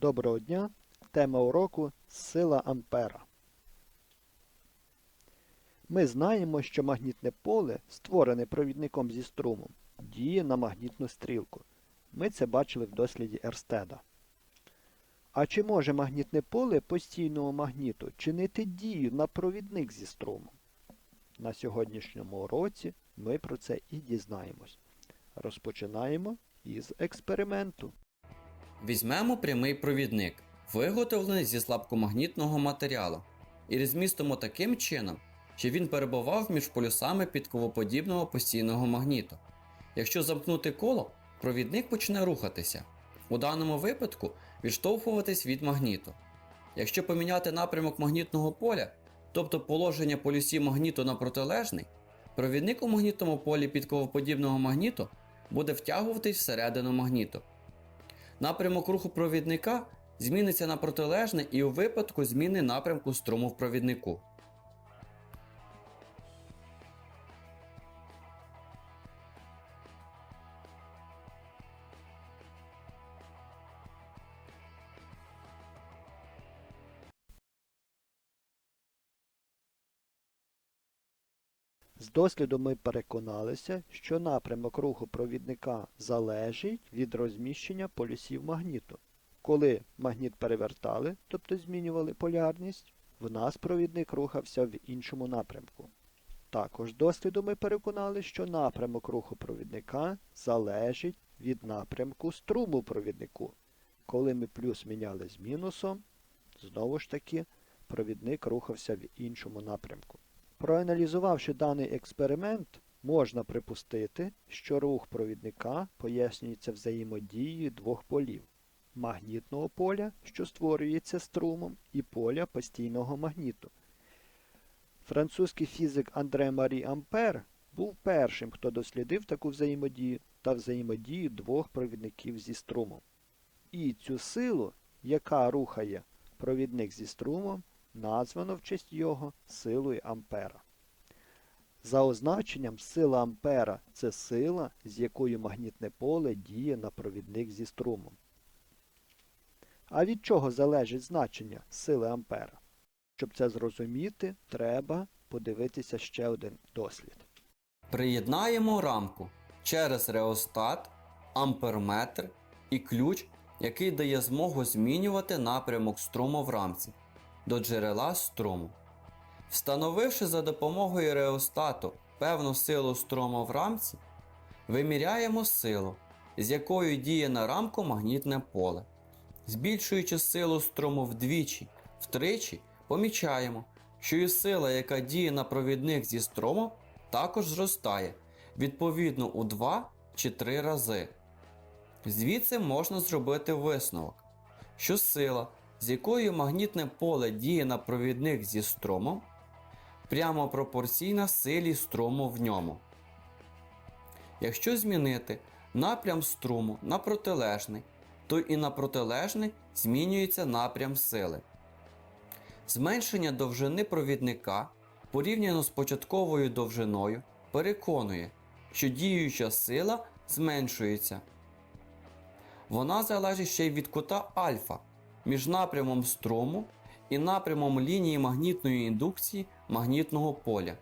Доброго дня! Тема уроку Сила Ампера. Ми знаємо, що магнітне поле, створене провідником зі струмом, діє на магнітну стрілку. Ми це бачили в досліді Ерстеда. А чи може магнітне поле постійного магніту чинити дію на провідник зі струмом? На сьогоднішньому уроці ми про це і дізнаємось. Розпочинаємо із експерименту. Візьмемо прямий провідник, виготовлений зі слабкомагнітного матеріалу, і розмістимо таким чином, що він перебував між полюсами підковоподібного постійного магніту. Якщо замкнути коло, провідник почне рухатися, у даному випадку відштовхуватись від магніту. Якщо поміняти напрямок магнітного поля, тобто положення полюсів магніту на протилежний, провідник у магнітному полі підковоподібного магніту буде втягуватись всередину магніту. Напрямок руху провідника зміниться на протилежний і у випадку зміни напрямку струму в провіднику. З досліду ми переконалися, що напрямок руху провідника залежить від розміщення полюсів магніту. Коли магніт перевертали, тобто змінювали полярність, в нас провідник рухався в іншому напрямку. Також досліду ми переконали, що напрямок руху провідника залежить від напрямку струму провіднику. Коли ми плюс міняли з мінусом, знову ж таки, провідник рухався в іншому напрямку. Проаналізувавши даний експеримент, можна припустити, що рух провідника пояснюється взаємодією двох полів магнітного поля, що створюється струмом, і поля постійного магніту. Французький фізик Андре Марі Ампер був першим, хто дослідив таку взаємодію та взаємодію двох провідників зі струмом. І цю силу, яка рухає провідник зі струмом, названо в честь його силою Ампера. За означенням сила Ампера це сила, з якою магнітне поле діє на провідник зі струмом. А від чого залежить значення сили Ампера? Щоб це зрозуміти, треба подивитися ще один дослід. Приєднаємо рамку через реостат, амперметр і ключ, який дає змогу змінювати напрямок струму в рамці до джерела струму. Встановивши за допомогою реостату певну силу струму в рамці, виміряємо силу, з якою діє на рамку магнітне поле. Збільшуючи силу струму вдвічі, втричі, помічаємо, що і сила, яка діє на провідник зі струмом, також зростає, відповідно у 2 чи 3 рази. Звідси можна зробити висновок, що сила, з якою магнітне поле діє на провідник зі струмом, прямо пропорційна силі струму в ньому. Якщо змінити напрям струму на протилежний, то і на протилежний змінюється напрям сили. Зменшення довжини провідника порівняно з початковою довжиною переконує, що діюча сила зменшується. Вона залежить ще й від кута альфа між напрямом струму і напрямом лінії магнітної індукції магнітного поля.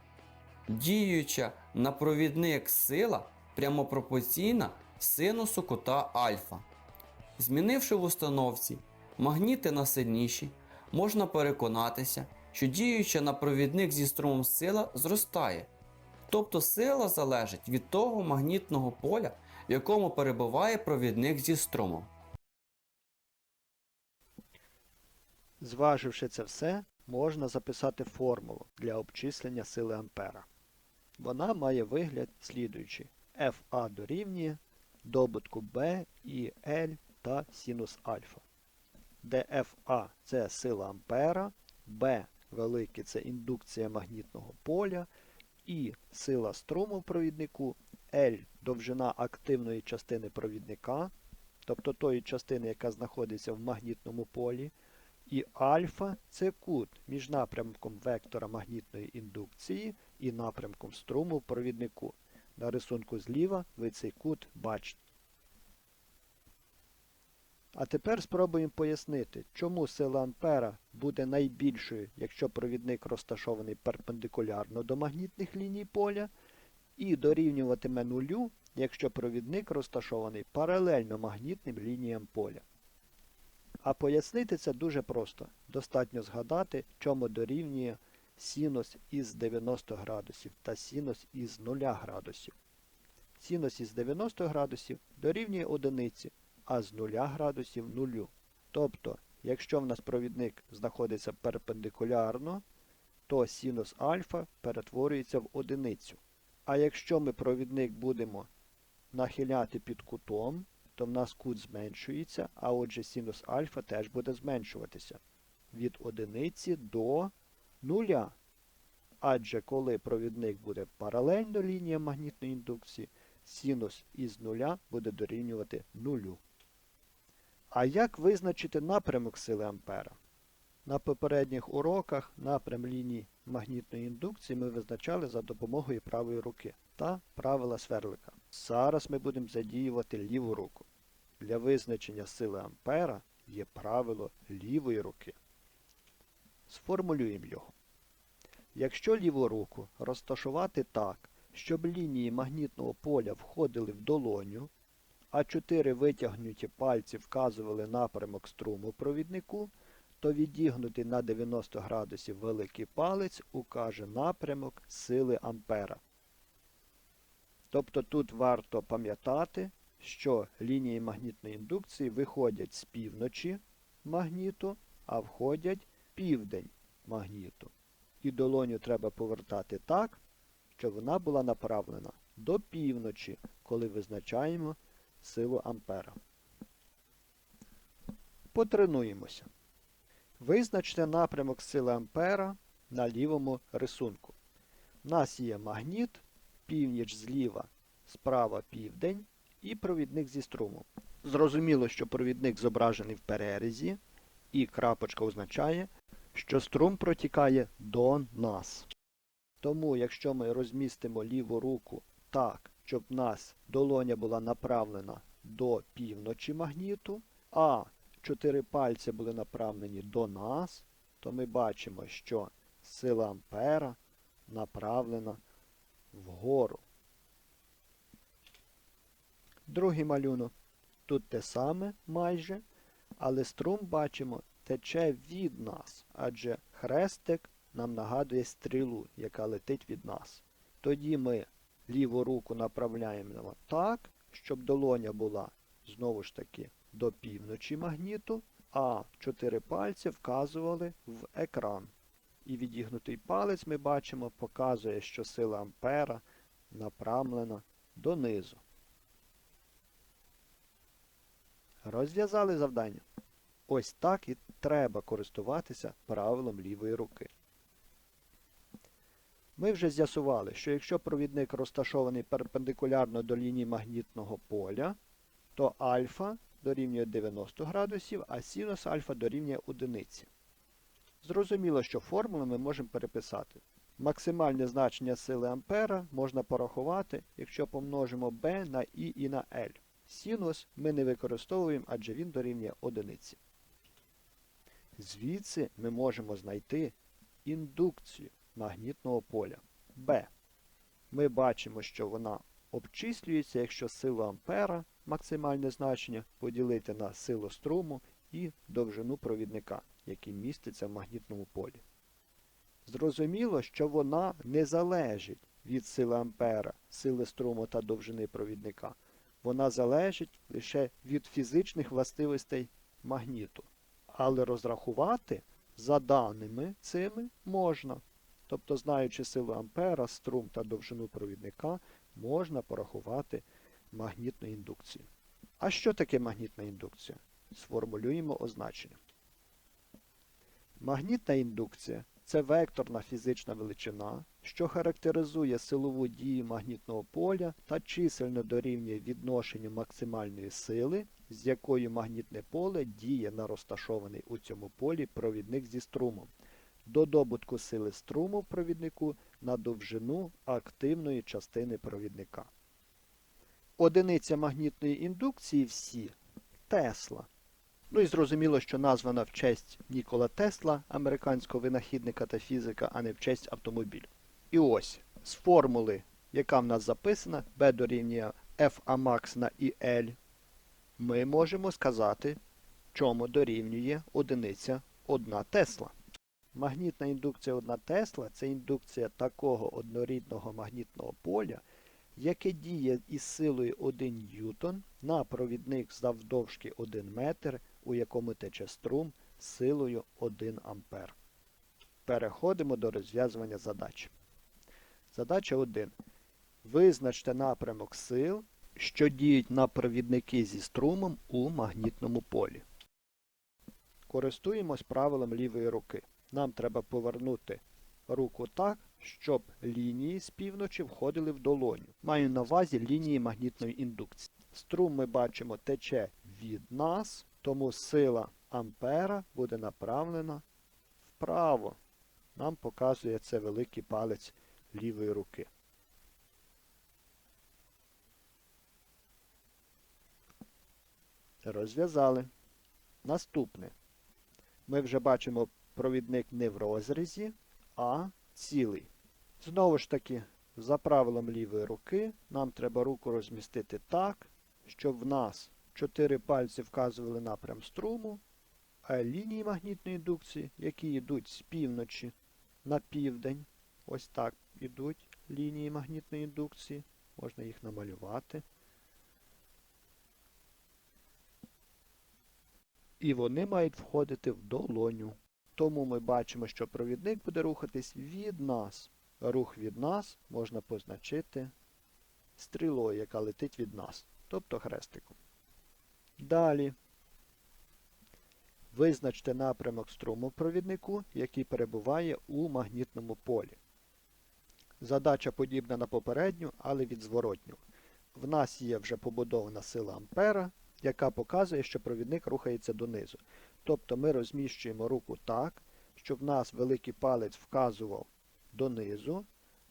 Діюча на провідник сила прямопропорційна синусу кута альфа. Змінивши в установці магніти на сильніші, можна переконатися, що діюча на провідник зі струмом сила зростає. Тобто сила залежить від того магнітного поля, в якому перебуває провідник зі струмом. Зваживши це все, можна записати формулу для обчислення сили Ампера. Вона має вигляд слідуючий. FA дорівнює добутку B і L та синус альфа, де FA це сила Ампера, B велике це індукція магнітного поля, і сила струму в провіднику, L довжина активної частини провідника, тобто тої частини, яка знаходиться в магнітному полі, і альфа це кут між напрямком вектора магнітної індукції і напрямком струму в провіднику. На рисунку зліва ви цей кут бачите. А тепер спробуємо пояснити, чому сила Ампера буде найбільшою, якщо провідник розташований перпендикулярно до магнітних ліній поля, і дорівнюватиме нулю, якщо провідник розташований паралельно магнітним лініям поля. А пояснити це дуже просто. Достатньо згадати, чому дорівнює синус із 90 градусів та синус із 0 градусів. Синус із 90 градусів дорівнює одиниці, а з 0 градусів нулю. Тобто, якщо в нас провідник знаходиться перпендикулярно, то синус альфа перетворюється в одиницю. А якщо ми провідник будемо нахиляти під кутом, то в нас кут зменшується, а отже синус альфа теж буде зменшуватися від одиниці до нуля. Адже коли провідник буде паралельно лініям магнітної індукції, синус із нуля буде дорівнювати нулю. А як визначити напрямок сили Ампера? На попередніх уроках напрям лінії магнітної індукції ми визначали за допомогою правої руки та правила сверлика. Зараз ми будемо задіювати ліву руку. Для визначення сили Ампера є правило лівої руки. Сформулюємо його. Якщо ліву руку розташувати так, щоб лінії магнітного поля входили в долоню, а чотири витягнуті пальці вказували напрямок струму провіднику, то відігнутий на 90 градусів великий палець укаже напрямок сили Ампера. Тобто тут варто пам'ятати, що лінії магнітної індукції виходять з півночі магніту, а входять південь магніту. І долоню треба повертати так, щоб вона була направлена до півночі, коли визначаємо силу Ампера. Потренуємося. Визначте напрямок сили Ампера на лівому рисунку. У нас є магніт, північ зліва, справа південь і провідник зі струмом. Зрозуміло, що провідник зображений в перерізі, і крапочка означає, що струм протікає до нас. Тому, якщо ми розмістимо ліву руку так, щоб нас долоня була направлена до півночі магніту, а чотири пальці були направлені до нас, то ми бачимо, що сила Ампера направлена вгору. Другий малюнок. Тут те саме майже, але струм бачимо тече від нас, адже хрестик нам нагадує стрілу, яка летить від нас. Тоді ми ліву руку направляємо так, щоб долоня була знову ж таки до півночі магніту, а чотири пальці вказували в екран. І відігнутий палець ми бачимо, показує, що сила Ампера направлена донизу. Розв'язали завдання. Ось так і треба користуватися правилом лівої руки. Ми вже з'ясували, що якщо провідник розташований перпендикулярно до лінії магнітного поля, то альфа дорівнює 90 градусів, а синус альфа дорівнює одиниці. Зрозуміло, що формули ми можемо переписати. Максимальне значення сили Ампера можна порахувати, якщо помножимо b на і і на L. Синус ми не використовуємо, адже він дорівнює одиниці. Звідси ми можемо знайти індукцію магнітного поля B. Ми бачимо, що вона обчислюється, якщо силу Ампера, максимальне значення, поділити на силу струму і довжину провідника, який міститься в магнітному полі. Зрозуміло, що вона не залежить від сили Ампера, сили струму та довжини провідника. Вона залежить лише від фізичних властивостей магніту. Але розрахувати за даними цими можна. Тобто, знаючи силу Ампера, струм та довжину провідника, можна порахувати магнітну індукцію. А що таке магнітна індукція? Сформулюємо означення. Магнітна індукція це векторна фізична величина, що характеризує силову дію магнітного поля та чисельно дорівнює відношенню максимальної сили, з якою магнітне поле діє на розташований у цьому полі провідник зі струмом, до добутку сили струму в провіднику на довжину активної частини провідника. Одиниця магнітної індукції всі Тесла. Ну і зрозуміло, що названа в честь Нікола Тесла, американського винахідника та фізика, а не в честь автомобілю. І ось з формули, яка в нас записана, B дорівнює FA max на IL, ми можемо сказати, чому дорівнює одиниця 1 Тесла. Магнітна індукція 1 Тесла це індукція такого однорідного магнітного поля, яке діє із силою 1 ньютон на провідник завдовжки 1 метр, у якому тече струм силою 1 ампер. Переходимо до розв'язування задач. Задача 1. Визначте напрямок сил, що діють на провідники зі струмом у магнітному полі. Користуємось правилом лівої руки. Нам треба повернути руку так, щоб лінії з півночі входили в долоню. Маю на увазі лінії магнітної індукції. Струм ми бачимо тече від нас, тому сила ампера буде направлена вправо. Нам показує це великий палець лівої руки. Розв'язали. Наступне. Ми вже бачимо провідник не в розрізі, а цілий. Знову ж таки, за правилом лівої руки, нам треба руку розмістити так, щоб в нас чотири пальці вказували напрям струму, а лінії магнітної індукції, які йдуть з півночі на південь, ось так йдуть лінії магнітної індукції, можна їх намалювати. І вони мають входити в долоню. Тому ми бачимо, що провідник буде рухатись від нас. Рух від нас можна позначити стрілою, яка летить від нас, тобто хрестиком. Далі. Визначте напрямок струму провіднику, який перебуває у магнітному полі. Задача подібна на попередню, але від зворотнього. В нас є вже побудована сила ампера, яка показує, що провідник рухається донизу. Тобто ми розміщуємо руку так, щоб в нас великий палець вказував донизу,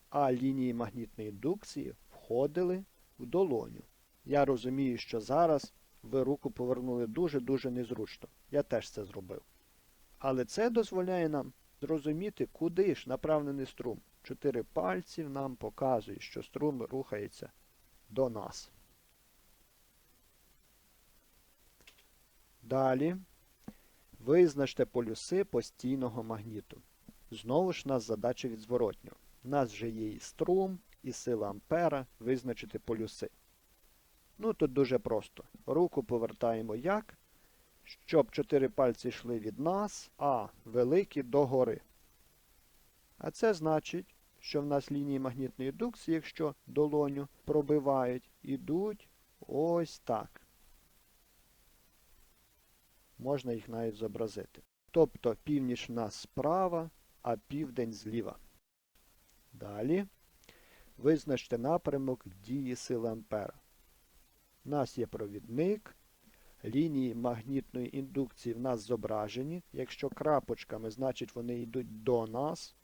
а лінії магнітної індукції входили в долоню. Я розумію, що зараз ви руку повернули дуже-дуже незручно. Я теж це зробив. Але це дозволяє нам зрозуміти, куди ж направлений струм. Чотири пальці нам показують, що струм рухається до нас. Далі визначте полюси постійного магніту. Знову ж нас задача від зворотнього. У нас вже є і струм, і сила ампера, визначити полюси. Ну тут дуже просто. Руку повертаємо як? Щоб чотири пальці йшли від нас, а великі догори. А це значить, що в нас лінії магнітної індукції, якщо долоню пробивають, ідуть ось так. Можна їх навіть зобразити. Тобто північ нас справа, а південь зліва. Далі визначте напрямок дії сили ампера. У нас є провідник. Лінії магнітної індукції в нас зображені. Якщо крапочками, значить вони йдуть до нас.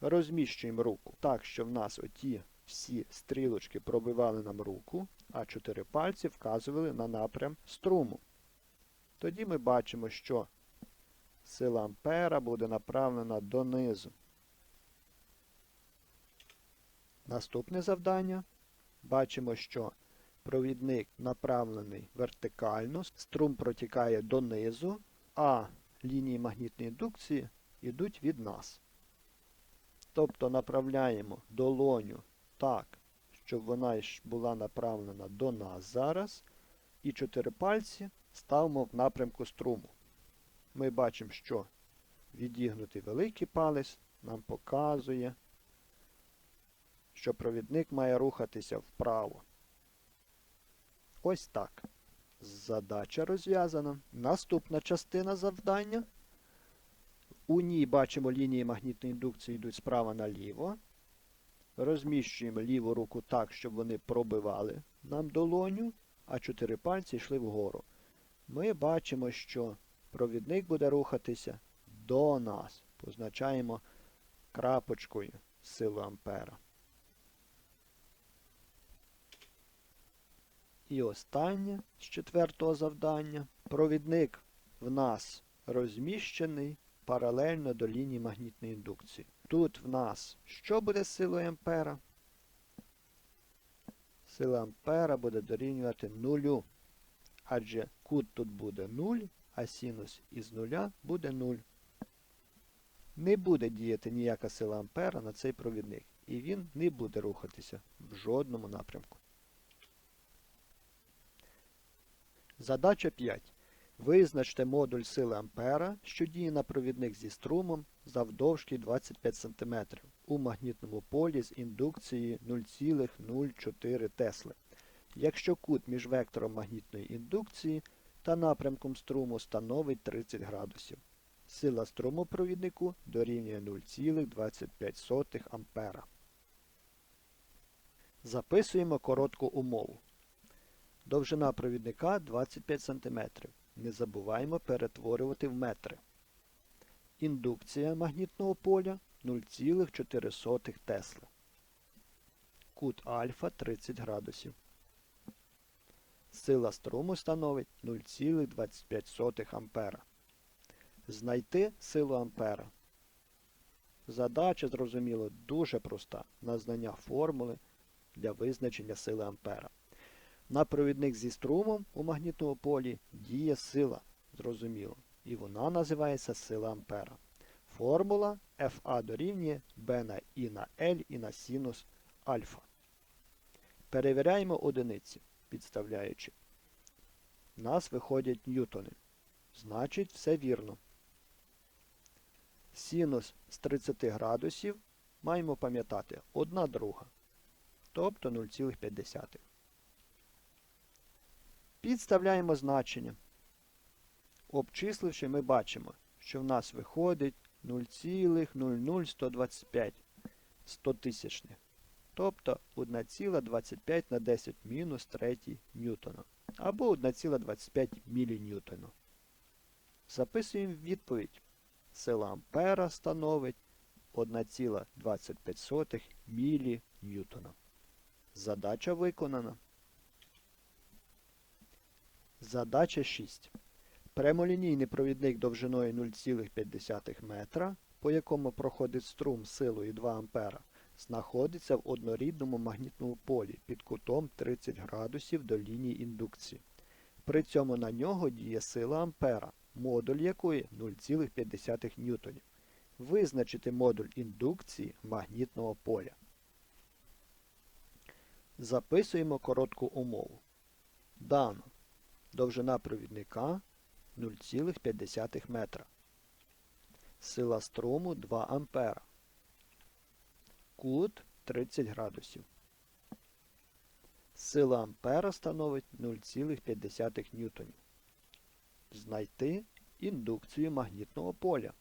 Розміщуємо руку так, що в нас оті всі стрілочки пробивали нам руку, а чотири пальці вказували на напрям струму. Тоді ми бачимо, що сила ампера буде направлена донизу. Наступне завдання. Бачимо, що провідник направлений вертикально, струм протікає донизу, а лінії магнітної індукції йдуть від нас. Тобто направляємо долоню так, щоб вона була направлена до нас зараз, і чотири пальці ставимо в напрямку струму. Ми бачимо, що відігнутий великий палець нам показує, що провідник має рухатися вправо. Ось так. Задача розв'язана. Наступна частина завдання. У ній бачимо лінії магнітної індукції йдуть справа наліво. Розміщуємо ліву руку так, щоб вони пробивали нам долоню, а чотири пальці йшли вгору. Ми бачимо, що провідник буде рухатися до нас. Позначаємо крапочкою силу ампера. І останнє з четвертого завдання. Провідник в нас розміщений паралельно до лінії магнітної індукції. Тут в нас що буде силою ампера? Сила ампера буде дорівнювати нулю. Адже кут тут буде 0, а синус із нуля буде 0. Не буде діяти ніяка сила ампера на цей провідник. І він не буде рухатися в жодному напрямку. Задача 5. Визначте модуль сили ампера, що діє на провідник зі струмом завдовжки 25 см у магнітному полі з індукцією 0,04 Тесли. Якщо кут між вектором магнітної індукції та напрямком струму становить 30 градусів. Сила струму провіднику дорівнює 0,25 ампера. Записуємо коротку умову. Довжина провідника 25 см. Не забуваємо перетворювати в метри. Індукція магнітного поля 0,4 Тесли. Кут альфа 30 градусів. Сила струму становить 0,25 ампера. Знайти силу ампера. Задача, зрозуміло, дуже проста на знання формули для визначення сили ампера. На провідник зі струмом у магнітному полі діє сила, зрозуміло, і вона називається сила ампера. Формула FA дорівнює B на І на L і на синус альфа. Перевіряємо одиниці, підставляючи. В нас виходять ньютони. Значить, все вірно. Синус з 30 градусів маємо пам'ятати 1 друга, тобто 0,5. Підставляємо значення. Обчисливши, ми бачимо, що в нас виходить 0,00125 стотисячних, тобто 1,25 на 10 мінус 3 ньютона, або 1,25 міліньютона. Записуємо відповідь. Сила ампера становить 1,25 міліньютона. Задача виконана. Задача 6. Прямолінійний провідник довжиною 0,5 метра, по якому проходить струм силою 2 А, знаходиться в однорідному магнітному полі під кутом 30 градусів до лінії індукції. При цьому на нього діє сила ампера, модуль якої 0,5 ньютонів. Визначити модуль індукції магнітного поля. Записуємо коротку умову. Дано. Довжина провідника 0,5 метра. Сила струму 2 ампера. Кут 30 градусів. Сила ампера становить 0,5 ньютонів. Знайти індукцію магнітного поля.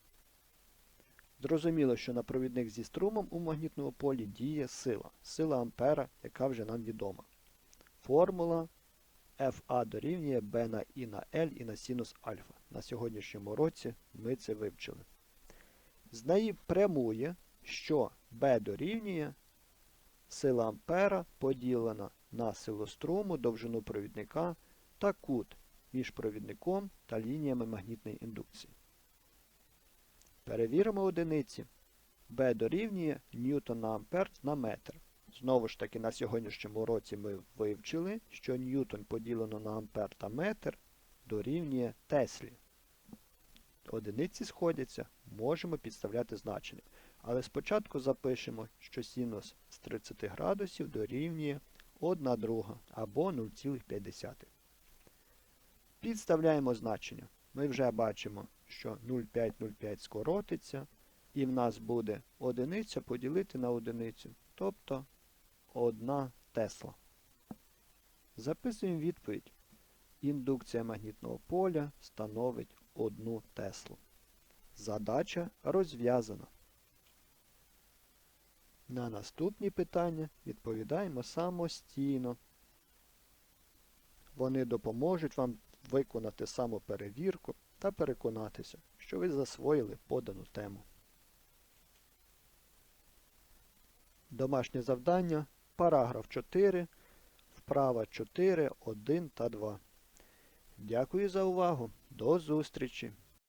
Зрозуміло, що на провідник зі струмом у магнітному полі діє сила. Сила ампера, яка вже нам відома. Формула FA дорівнює B на І на L і на синус альфа. На сьогоднішньому році ми це вивчили. З неї прямує, що B дорівнює сила ампера поділена на силу струму, довжину провідника та кут між провідником та лініями магнітної індукції. Перевіримо одиниці. B дорівнює ньютон на ампер на метр. Знову ж таки, на сьогоднішньому році ми вивчили, що ньютон поділено на ампер та метр дорівнює Теслі. Одиниці сходяться, можемо підставляти значення. Але спочатку запишемо, що синус з 30 градусів дорівнює 1 друга або 0,5. Підставляємо значення. Ми вже бачимо, що 0,505 скоротиться, і в нас буде одиниця поділити на одиницю, тобто 1 Тесла. Записуємо відповідь. Індукція магнітного поля становить 1 Теслу. Задача розв'язана. На наступні питання відповідаємо самостійно. Вони допоможуть вам виконати самоперевірку та переконатися, що ви засвоїли подану тему. Домашнє завдання. Параграф 4. Вправа 4, 1 та 2. Дякую за увагу! До зустрічі!